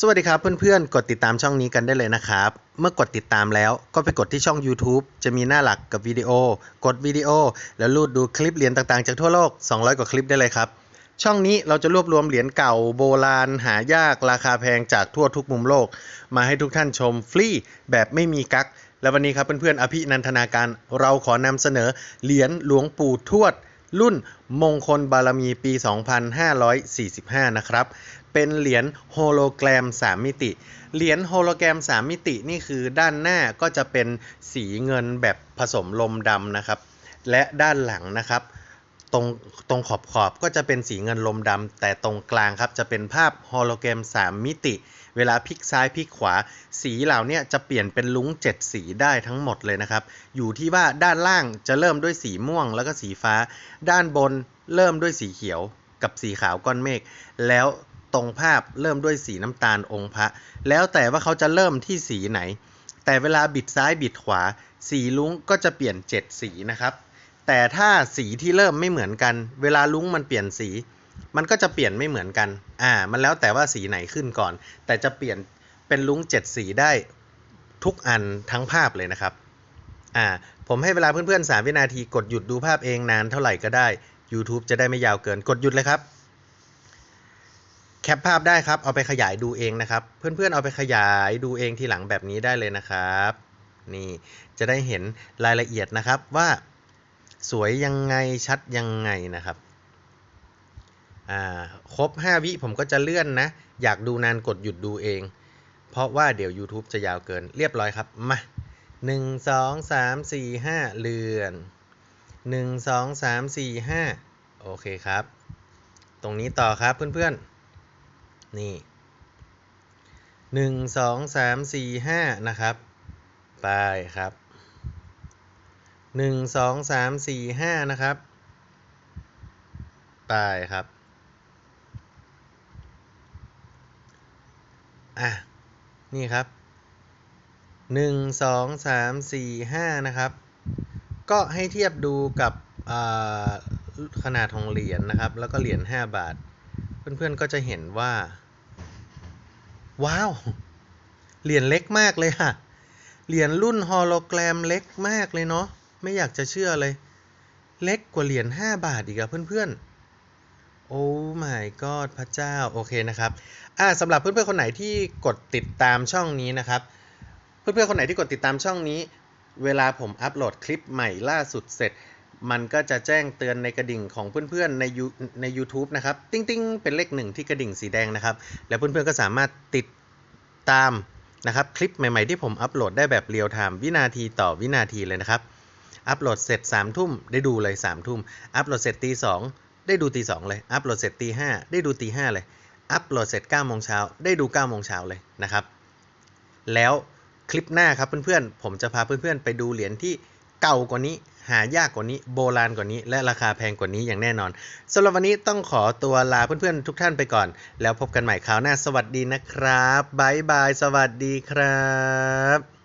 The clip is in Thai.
สวัสดีครับเพื่อนๆ กดติดตามช่องนี้กันได้เลยนะครับ เมื่อกดติดตามแล้วก็ไปกดที่ช่อง YouTube จะมีหน้าหลักกับวิดีโอ กดวิดีโอ แล้วลูดดูคลิปเหรียญต่างๆ จากทั่วโลก 200 กว่าคลิปได้เลยครับ ช่องนี้เราจะรวบรวมเหรียญเก่าโบราณ หายากราคาแพงจากทั่วทุกมุมโลก มาให้ทุกท่านชมฟรีแบบไม่มีกักและวันนี้ครับเพื่อนๆอภินันทนาการเราขอนำเสนอเหรียญหลวงปู่ทวดรุ่นมงคลบารมีปี 2545 นะครับ เป็นเหรียญโฮโลแกรม 3 มิติ เหรียญโฮโลแกรม 3 มิตินี่คือด้านหน้าก็จะเป็นสีเงินแบบผสมลมดำนะครับ และด้านหลังนะครับตรงตรงขอบขอบก็จะเป็นสีเงินลมดำแต่ตรงกลางครับจะเป็นภาพโฮโลแกรม 3 มิติ เวลาพลิกซ้ายพลิกขวา สีเหล่านี้จะเปลี่ยนเป็นลุ้ง 7 สีได้ทั้งหมดเลยนะครับ อยู่ที่ว่าด้านล่างจะเริ่มด้วยสีม่วงแล้วก็สีฟ้า ด้านบนเริ่มด้วยสีเขียวกับสีขาวก้อนเมฆแล้ว ตรงภาพเริ่มด้วยสีน้ำตาลองค์พระ แล้วแต่ว่าเขาจะเริ่มที่สีไหน แต่เวลาบิดซ้ายบิดขวา สีลุ้งก็จะเปลี่ยน 7 สีนะครับ แต่ถ้าสีที่เริ่มไม่เหมือนกัน เวลาลุ้งมันเปลี่ยนสี มันก็จะเปลี่ยนไม่เหมือนกัน อ่า มันแล้วแต่ว่าสีไหนขึ้นก่อน แต่จะเปลี่ยนเป็นลุ้งเจ็ดสีได้ทุกอันทั้งภาพเลยนะครับ อ่า ผมให้เวลาเพื่อนๆ 3 วินาทีกดหยุดดูภาพเองนานเท่าไหร่ก็ได้ YouTube จะได้ไม่ยาวเกิน กดหยุดเลยครับ แคปภาพได้ครับ เอาไปขยายดูเองนะครับ เพื่อนๆ เอาไปขยายดูเองทีหลังแบบนี้ได้เลยนะครับ นี่จะได้เห็นรายละเอียดนะครับว่า สวยยังไงชัดยังไงนะครับครบ 5 วิผมก็จะเลื่อนนะ อยากดูนานกดหยุดดูเอง เพราะว่าเดี๋ยว YouTube จะยาวเกินเรียบร้อยครับ มาหนึ่งสองสามสี่ห้าเลื่อนหนึ่งสองสามสี่ห้าโอเคครับ ตรงนี้ต่อครับเพื่อนๆ นี่หนึ่งสองสามสี่ห้านะครับ ไปครับหนึ่งสองสามสี่ห้านะครับ ไปครับ อะ นี่ครับหนึ่งสองสามสี่ห้านะครับ ก็ให้เทียบดูกับขนาดของเหรียญนะครับ แล้วก็เหรียญ5บาท เพื่อนๆก็จะเห็นว่า ว้าว เหรียญเล็กมากเลยค่ะ เหรียญรุ่นฮอลโลแกรมเล็กมากเลยเนาะ ไม่อยากจะเชื่อเลย เล็กกว่าเหรียญ5บาทอีกอะเพื่อนๆ โอ้ my god พระเจ้า โอเคนะครับ อ่าสำหรับเพื่อนๆคนไหนที่กดติดตามช่องนี้นะครับ เพื่อนๆคนไหนที่กดติดตามช่องนี้ เวลาผมอัปโหลดคลิปใหม่ล่าสุดเสร็จ มันก็จะแจ้งเตือนในกระดิ่งของเพื่อนๆในยูใน u t u b e นะครับ ติ้งติ้งๆเป็นเลขหนึ่งที่กระดิ่งสีแดงนะครับ แล้วเพื่อนๆก็สามารถติดตามนะครับคลิปใหม่ๆที่ผมอัปโหลดได้แบบเรียลไทม์วินาทีต่อวินาทีเลยนะครับ อัปโหลดเสร็จ3ามทุ่มได้ดูเลย3ามทุ่ม อัปโหลดเสร็จตีสองได้ดูตีสองเลย อัปโหลดเสร็จตีห้าได้ดูตีห้าเลย อัปโหลดเสร็จ9ก้าโมงเช้าได้ดู9ก้าโมงเช้าเลยนะครับ แล้วคลิปหน้าครับเพื่อนๆ ผมจะพาเพื่อนๆ ไปดูเหรียญที่เก่ากว่านี้ หายากกว่านี้โบราณกว่านี้ และราคาแพงกว่านี้อย่างแน่นอนสำหรับวันนี้ต้องขอตัวลาเพื่อนๆทุกท่านไปก่อน แล้วพบกันใหม่คราวหน้าสวัสดีนะครับบ๊ายบาย สวัสดีครับ